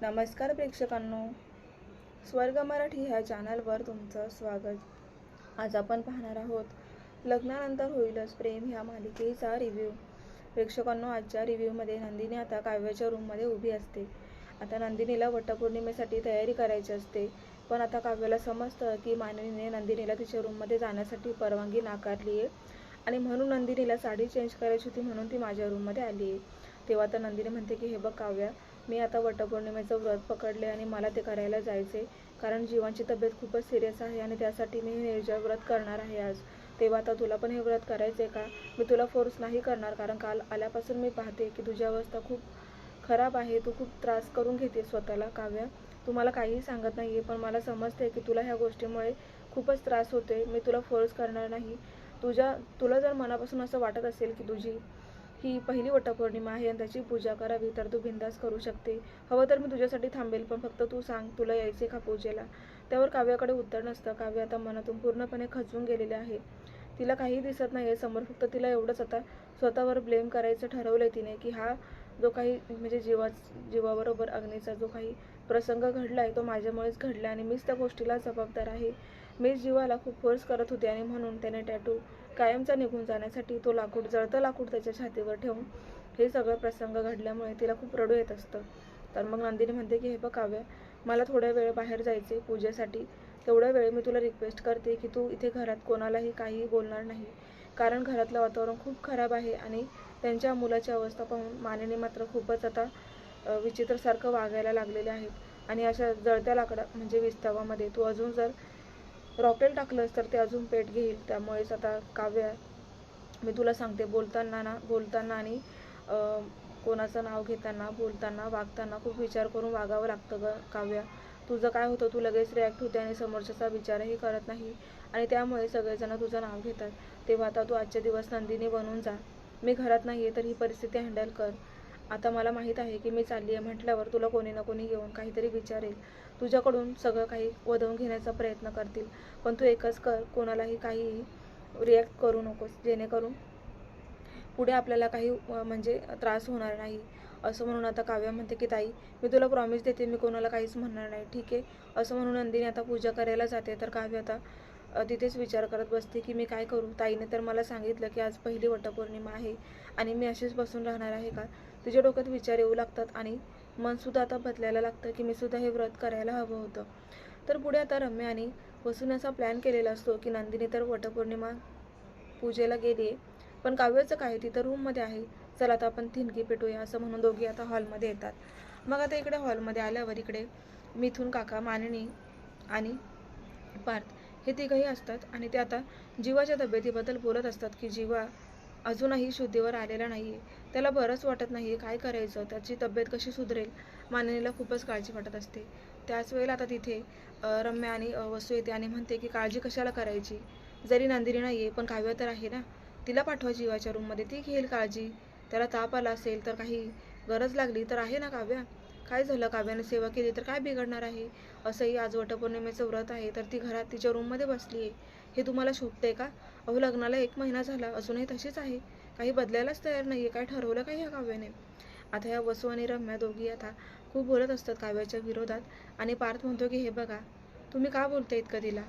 नमस्कार प्रेक्षकांनो. स्वर्ग मराठी ह्या चॅनलवर तुमचं स्वागत. आज आपण पाहणार आहोत लग्नानंतर होईलच प्रेम ह्या मालिकेचा रिव्ह्यू प्रेक्षकांनो आजच्या रिव्ह्यूमध्ये नंदिनी आता काव्याच्या रूममध्ये उभी असते. आता नंदिनीला वटपौर्णिमेसाठी तयारी करायची असते. पण आता काव्याला समजतं की मानवीने नंदिनीला तिच्या रूममध्ये जाण्यासाठी परवानगी नाकारली आहे आणि म्हणून नंदिनीला साडी चेंज करायची होती म्हणून ती माझ्या रूममध्ये आली आहे तेव्हा तर नंदिनी म्हणते की हे बघ काव्या मी आता वटपौर्णिमेचं व्रत पकडले आणि मला ते करायला जायचे. कारण जीवांची तब्येत खूपच सिरियस आहे आणि त्यासाठी मी हे निर्जळ व्रत करणार आहे आज तेव्हा आता तुला पण हे व्रत करायचं आहे का? मी तुला फोर्स नाही करणार कारण काल आल्यापासून मी पाहते की तुझी अवस्था खूप खराब आहे. तू खूप त्रास करून घेते स्वतःला काव्या. तू मला काहीही सांगत नाही आहे पण मला समजते की तुला ह्या गोष्टीमुळे खूपच त्रास होते मी तुला फोर्स करणार नाही. तुझ्या तुला जर मनापासून असं वाटत असेल की तुझी ही पहिली वटपौर्णिमा आहे आणि त्याची पूजा करावी तर तू बिंदास करू शकते. हवं तर मी तुझ्यासाठी थांबेल पण फक्त तू सांग तुला यायचे का पूजेला? त्यावर काव्याकडे उत्तर नसतं. काव्य आता मनातून पूर्णपणे खचून गेलेले आहे. तिला काही दिसत नाही आहे समोर फक्त तिला एवढंच आता स्वतःवर ब्लेम करायचं ठरवलं तिने की हा जो काही म्हणजे जीवा जीवाबरोबर अग्नीचा जो काही प्रसंग घडला आहे तो माझ्यामुळेच घडला आणि मीच त्या गोष्टीला जबाबदार आहे. मीच जीवाला खूप फोर्स करत होते आणि म्हणून त्याने टॅटू कायमचा निघून जाण्यासाठी तो लाकूड जळतं लाकूड त्याच्या छातीवर ठेवून हे सगळं प्रसंग घडल्यामुळे तिला खूप रडू येत असतं. तर मग नंदिनी म्हणते की हे बघ काव्या मला थोड्या वेळ बाहेर जायचे पूजेसाठी. तेवढ्या वेळ मी तुला रिक्वेस्ट करते की तू इथे घरात कोणालाही काहीही बोलणार नाही. कारण घरातलं वातावरण खूप खराब आहे आणि त्यांच्या मुलाची अवस्था पाहून मानेने मात्र खूपच आता विचित्रसारखं वागायला लागलेले आहेत. आणि अशा जळत्या लाकडा म्हणजे विस्तवामध्ये तू अजून जर रॉकेल टाकलंस तर ते अजून पेट घेईल. त्यामुळेच आता काव्य मी तुला सांगते बोलताना ना बोलताना आणि कोणाचं नाव घेताना बोलताना वागताना खूप विचार करून वागावं लागतं ग काव्या. तुझं काय होतं तू लगेच रिॲक्ट होते आणि समोरच्याचा विचारही करत नाही. आणि त्यामुळे सगळेजण तुझं नाव घेतात. तेव्हा आता तू आजचे दिवस नंदिनी बनून जा. मी घरात नाही आहे तर ही परिस्थिती हँडल कर. आता मला माहीत आहे की मी चालली आहे म्हटल्यावर तुला कोणी ना कोणी येऊन काहीतरी विचारेल. तुझ्याकडून सगळं काही वधवून घेण्याचा प्रयत्न करतील. पण तू एकच कर कोणालाही काही रिॲक्ट करू नकोस. जेणेकरून पुढे आपल्याला काही म्हणजे त्रास होणार नाही. असं म्हणून आता काव्या म्हणते की ताई मी तुला प्रॉमिस देते मी कोणाला काहीच म्हणणार नाही. ठीक आहे? असं म्हणून नंदिनी आता पूजा करायला जाते. तर काव्य आता तिथेच विचार करत बसते की मी काय करू? ताईने तर मला सांगितलं की आज पहिली वटपौर्णिमा आहे आणि मी अशीच बसून राहणार आहे का? तिच्या डोक्यात विचार येऊ लागतात आणि मनसुद्धा आता बदलायला लागतं की मी सुद्धा हे व्रत करायला हवं होतं. तर पुढे आता रम्या आणि वसून असा प्लॅन केलेला असतो की नंदिनी तर वटपौर्णिमा पूजेला गेली आहे पण काव्याचं काय? ती तर रूममध्ये आहे. चल आता आपण थिनकी पेटूया असं म्हणून दोघी आता हॉलमध्ये येतात. मग आता इकडे हॉलमध्ये आल्यावर इकडे मिथून काका माननी आणि पार्थ हे तिघही असतात आणि ते आता जीवाच्या तब्येतीबद्दल बोलत असतात की जीवा अजूनही शुद्धीवर आलेला नाही आहे त्याला बरंच वाटत नाही आहे काय करायचं त्याची तब्येत कशी सुधरेल? माननीला खूपच काळजी वाटत असते. त्याच वेळेला आता तिथे रम्या आणि वसू येते आणि म्हणते की काळजी कशाला करायची? जरी नंदिनी नाही आहे पण काव्य तर आहे ना? तिला पाठवा जीवाच्या रूममध्ये ती घेईल काळजी. त्याला ताप आला असेल तर काही गरज लागली तर आहे ना काव्या? काय झालं? काव्याने सेवा केली तर काय बिघडणार आहे? असंही आज वटपौर्णिमेचं व्रत आहे तर ती घरात तिच्या रूममध्ये बसली आहे. हे तुम्हाला शोभतंय का? अहो लग्नाला एक महिना झाला अजूनही तशीच आहे. काही बदलायलाच तयार नाही आहे काय ठरवलं काय ह्या काव्याने? आता ह्या वसू आणि रम्या दोघी आता खूप बोलत असतात काव्याच्या विरोधात आणि पार्थ म्हणतो की हे बघा तुम्ही का बोलताय इतकं तिला?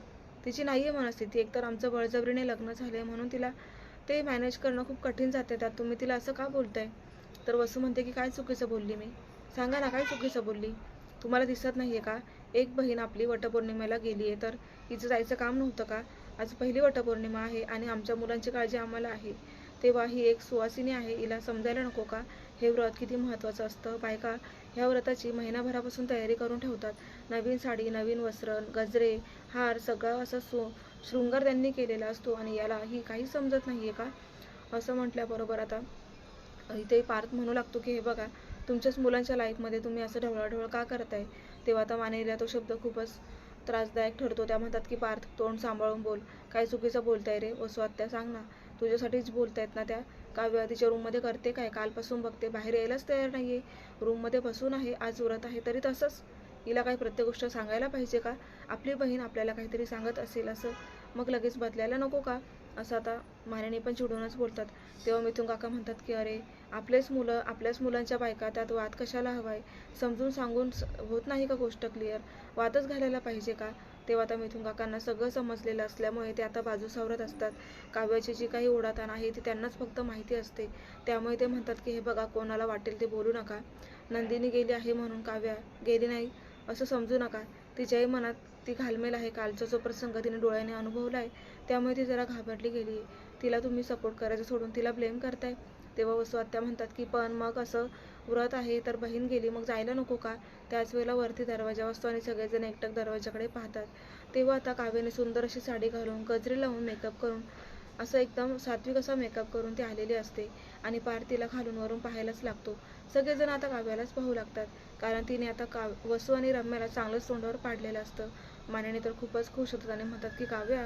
तिची नाही आहे मनस्थिती. एकतर आमचं बळजबरीने लग्न झालं आहे म्हणून तिला ते मॅनेज करणं खूप कठीण जाते त्यात तुम्ही तिला असं का बोलताय? तर वसू म्हणते की काय चुकीचं बोलली मी? सांगा ना काय चुकीचं बोलली तुम्हाला दिसत नाही आहे का? एक बहीण आपली वटपौर्णिमेला गेली आहे तर तिचं जायचं काम नव्हतं का? आज पहिली वटपौर्णिमा आहे आणि आमच्या मुलांची काळजी आम्हाला आहे. तेव्हा ही एक सुवासिनी आहे हिला समजायला नको का? हे व्रत किती महत्त्वाचं असतं बायका ह्या व्रताची महिनाभरापासून तयारी करून ठेवतात. नवीन साडी नवीन वस्त्र गजरे हार सगळं असं सु शृंगार त्यांनी केलेला असतो आणि याला ही काही समजत नाही आहे का? असं म्हटल्याबरोबर आता इथे पार्थ म्हणू लागतो की हे बघा तुमच्याच मुलांच्या लाईफमध्ये तुम्ही असं ढवळाढवळ का करताय? तेव्हा आता मानेला तो शब्द खूपच त्रासदायक ठरतो. त्या म्हणतात की पार्थ तोंड सांभाळून बोल. काय चुकीचं बोलताय रे? वसू आत्या सांग ना. तुझ्यासाठीच बोलतायत ना त्या. काव्य तिच्या रूममध्ये करते काय? कालपासून बघते. बाहेर यायलाच तयार नाही आहे रूममध्ये बसून आहे. आज उरत आहे तरी तसंच. हिला काही प्रत्येक गोष्ट सांगायला पाहिजे का? आपली बहीण आपल्याला काहीतरी सांगत असेल असं मग लगेच बदलायला नको का? असं आता मानेने पण चिडूनच बोलतात. तेव्हा मिथून काका म्हणतात की अरे आपलेच मुलं आपल्याच मुलांच्या बायका त्यात वाद कशाला हवाय? समजून सांगून स- होत नाही का गोष्ट क्लिअर वादच घालायला पाहिजे का? तेव्हा आता मिथून काकांना सगळं समजलेलं असल्यामुळे ते आता बाजू सावरत असतात. काव्याची जी काही ओढाताण आहे ती त्यांनाच फक्त माहिती असते. त्यामुळे ते म्हणतात की हे बघा कोणाला वाटेल ते बोलू नका. नंदिनी गेली आहे म्हणून काव्या गेली नाही. असं समजू नका. तिच्याही मनात ती घालमेल आहे. कालचा जो प्रसंग तिने डोळ्याने अनुभवला आहे त्यामुळे ती जरा घाबरली गेली तिला तुम्ही सपोर्ट करायचं सोडून तिला ब्लेम करताय. तेव्हा वसू आत्या म्हणतात की पण मग असं व्रत आहे तर बहीण गेली मग जायला नको का? त्याच वेळेला वरती दरवाजा वाजतो आणि सगळेजण एकटक दरवाजाकडे पाहतात. तेव्हा आता काव्याने सुंदर अशी साडी घालून गजरे लावून मेकअप करून असं एकदम सात्विक असा मेकअप करून ती आलेली असते आणि पार तिला खालून वरून पाहायलाच लागतो. सगळेजण आता काव्यालाच पाहू लागतात. कारण तिने आता काव वसू आणि रम्याला चांगलंच तोंडावर पाडलेलं असतं. मानेने तर खूपच खुश होतात आणि म्हणतात की काव्या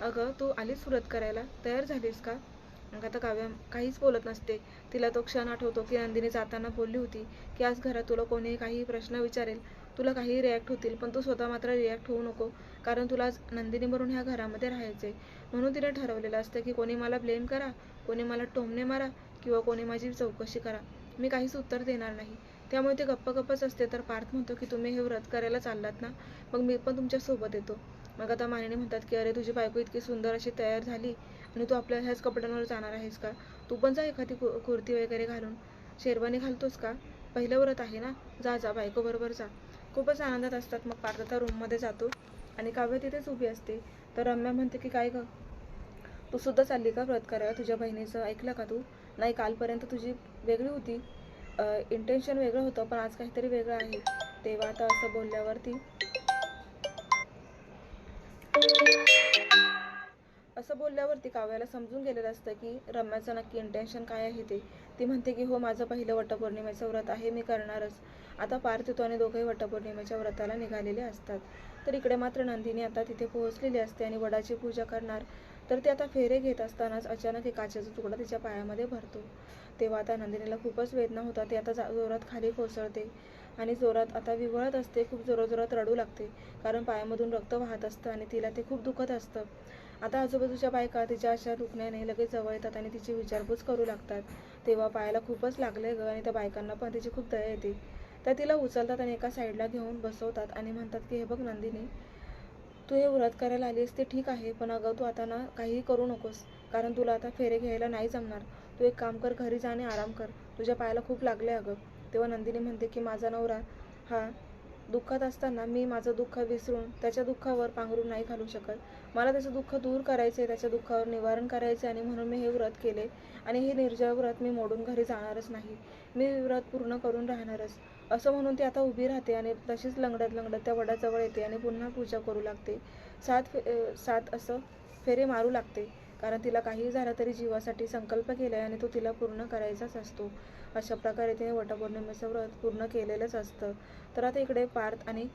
अगं तू आलीच सुरत करायला? तयार झालीस का? मग आता काव्या काहीच बोलत नसते. तिला तो क्षण आठवतो की नंदिनी जाताना बोलली होती की आज घरात तुला कोणीही काही प्रश्न विचारेल. तुला काही रिॲक्ट होतील पण तू स्वतः मात्र रिॲक्ट होऊ नको कारण तुला आज नंदिनी म्हणून ह्या घरामध्ये राहायचे म्हणून तिने ठरवलेलं असतं की कोणी मला ब्लेम करा कोणी मला टोमणे मारा किंवा कोणी माझी चौकशी करा. मी काहीच उत्तर देणार नाही. त्यामुळे ते गप्प गप्पच असते. तर पार्थ म्हणतो की तुम्ही हे व्रत करायला चाललात ना मग मी पण तुमच्यासोबत येतो. मग आता मानिनी म्हणतात की अरे तुझी बायको इतकी सुंदर अशी तयार झाली आणि तू आपल्या ह्याच कपड्यांवर जाणार आहेस का? तू पण जा एखादी कु- कुर्ती वगैरे घालून. शेरवानी घालतोस का? पहिलं व्रत आहे ना? जा जा बायको बरोबर जा. खूपच आनंदात असतात. मग पार्थ आता रूममध्ये जातो आणि काव्य तिथेच उभी असते. तर रम्या म्हणते की काय ग? तू सुद्धा चालली का व्रत करायला? तुझ्या बहिणीचं ऐकलं का तू? नाही कालपर्यंत तुझी वेगळी होती. इंटेन्शन वेगळं होतं पण आज काहीतरी वेगळं आहे. तेव्हा आता असं बोलल्यावरती असं बोलल्यावरती काव्याला समजून गेलेलं असतं की रम्याचं नक्की इंटेन्शन काय आहे ते. ती म्हणते की हो माझं पहिलं वटपौर्णिमेचं व्रत आहे मी करणारच. आता पार्थ येतो आणि दोघंही वटपौर्णिमेच्या व्रताला निघालेले असतात. तर इकडे मात्र नंदिनी आता तिथे पोहोचलेली असते आणि वडाची पूजा करणार. तर ते आता फेरे घेत असतानाच अचानक एक काचेचा तुकडा तिच्या पायामध्ये भरतो. तेव्हा आता नंदिनीला खूपच वेदना होतात. ते आता जा- जोरात खाली कोसळते आणि जोरात आता विवळत असते. खूप जोराजोरात रडू लागते. कारण पायामधून रक्त वाहत असतं आणि तिला ते खूप दुखत असतं. आता आजूबाजूच्या बायका तिच्या अशा दुखण्याने लगेच जवळ येतात आणि तिची विचारपूस करू लागतात. तेव्हा पायाला खूपच लागले ग आणि त्या बायकांना पण तिची खूप दया येते. त्या तिला उचलतात आणि एका साईडला घेऊन बसवतात आणि म्हणतात की हे बघ नंदिनी तू हे व्रत करायला आलीस ते ठीक आहे पण अगं तू आता ना काहीही करू नकोस कारण तुला आता फेरे घ्यायला नाही जमणार. तू एक काम कर घरी जा आणि आराम कर. तुझ्या पायाला खूप लागले अगं. तेव्हा नंदिनी म्हणते की माझा नवरा हा दुःखात असताना मी माझं दुःख विसरून त्याच्या दुःखावर पांघरून नाही घालू शकत. मला त्याचं दुःख दूर करायचे त्याच्या दुःखावर निवारण करायचे आणि म्हणून मी हे व्रत केले आणि हे निर्जळ व्रत मी मोडून घरी जाणारच नाही. मी व्रत पूर्ण करून राहणारच. असं म्हणून ती आता उभी राहते आणि तशीच लंगडत लंगडत त्या वडाजवळ येते आणि पुन्हा पूजा करू लागते. सात फे सात असं फेरे मारू लागते. कारण तिला काही झालं तरी जीवासाठी संकल्प केला आहे आणि तो तिला पूर्ण करायचाच असतो. अशा प्रकारे तिने वटपौर्णिमेचं व्रत पूर्ण केलेलंच असतं. तर आता इकडे पार्थ आणि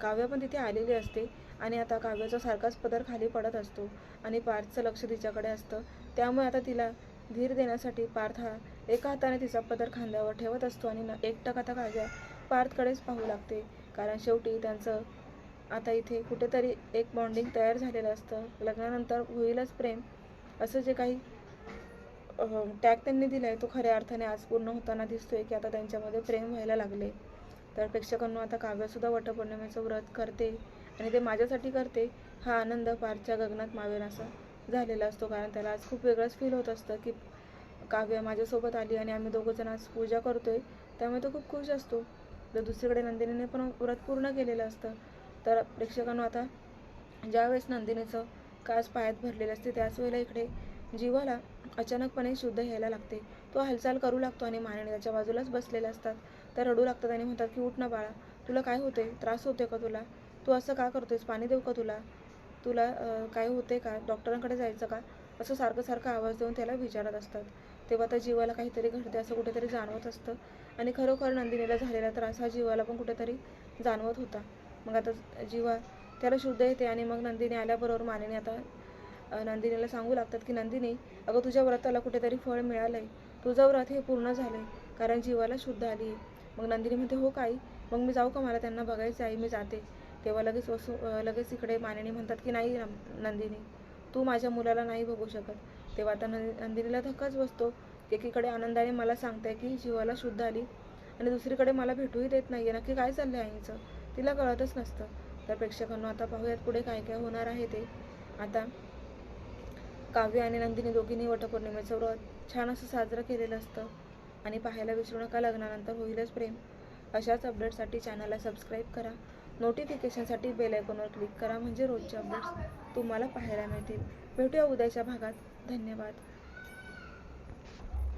काव्य पण तिथे आलेली असते आणि आता काव्याचा सारखाच पदर खाली पडत असतो. आणि पार्थचं लक्ष तिच्याकडे असतं. त्यामुळे आता तिला धीर देण्यासाठी पार्थ हा एका हाताने तिचा पदर खांद्यावर ठेवत असतो आणि न- एकटक आता काव्या पार्थकडेच पाहू लागते. कारण शेवटी त्यांचं आता इथे कुठेतरी एक बॉन्डिंग तयार झालेलं असतं. लग्नानंतर होईलच प्रेम. असं जे काही टॅग त्यांनी दिला आहे तो खऱ्या अर्थाने आज पूर्ण होताना दिसतोय की आता त्यांच्यामध्ये प्रेम व्हायला लागले. तर प्रेक्षकांना आता काव्यसुद्धा वटपौर्णिमेचं व्रत करते आणि ते माझ्यासाठी करते हा आनंद पारच्या गगनात मावेन असा झालेला असतो. कारण त्याला आज खूप वेगळंच फील होत असतं की काव्य माझ्यासोबत आली आणि आम्ही दोघंजण आज पूजा करतोय. त्यामुळे तो खूप खुश असतो. तर दुसरीकडे नंदिनीने पण व्रत पूर्ण केलेलं असतं. तर प्रेक्षकांना आता ज्यावेळेस नंदिनीचं कास पायात भरलेलं असते त्याच वेळेला इकडे जीवाला अचानकपणे शुद्ध यायला लागते. तो हालचाल करू लागतो आणि मानेने त्याच्या बाजूलाच बसलेले असतात. तर रडू लागतात आणि म्हणतात की उठ ना बाळा तुला काय होते त्रास होते का तुला? तू असं का करतोयस? पाणी देऊ का तुला? तुला काय होते का? डॉक्टरांकडे जायचं का? असं सारखं सारखं आवाज देऊन त्याला विचारत असतात. तेव्हा त्या जीवाला काहीतरी घडते असं कुठेतरी जाणवत असतं. आणि खरोखर नंदिनीला झालेला त्रास हा जीवाला पण कुठेतरी जाणवत होता. मग आता जीवा त्याला शुद्ध येते आणि मग नंदिनी आल्याबरोबर मानेने आता नंदिनीला सांगू लागतात की नंदिनी अगं तुझ्या व्रताला कुठेतरी फळ मिळालं आहे तुझं व्रत हे पूर्ण झालं आहे कारण जीवाला शुद्ध आली आहे मग नंदिनी म्हणते हो काही. मग मी जाऊ का? मला त्यांना बघायचं आहे मी जाते. तेव्हा लगेच वसू लगेच इकडे मानेने म्हणतात की नाही नंदिनी तू माझ्या मुलाला नाही बघू शकत. तेव्हा आता नंदिनीला धक्काच बसतो एकीकडे आनंदाने मला सांगते की जीवाला शुद्ध आली. आणि दुसरीकडे मला भेटूही देत नाहीये नक्की काय चाललंय आईचं? तिला कळतच नसतं. तर प्रेक्षकांना आता पाहूयात पुढे काय काय होणार आहे ते. आता काव्य आणि नंदिनी दोघींनी वटपौर्णिमेचं व्रत छान असं साजरं केलेलं असतं. आणि पाहायला विसरू नका लग्नानंतर होईलच प्रेम. अशाच अपडेटसाठी चॅनलला सबस्क्राईब करा. नोटिफिकेशनसाठी बेल आयकॉनवर क्लिक करा. म्हणजे रोजचे अपडेट्स तुम्हाला पाहायला मिळतील. भेटूया उद्याच्या भागात. धन्यवाद.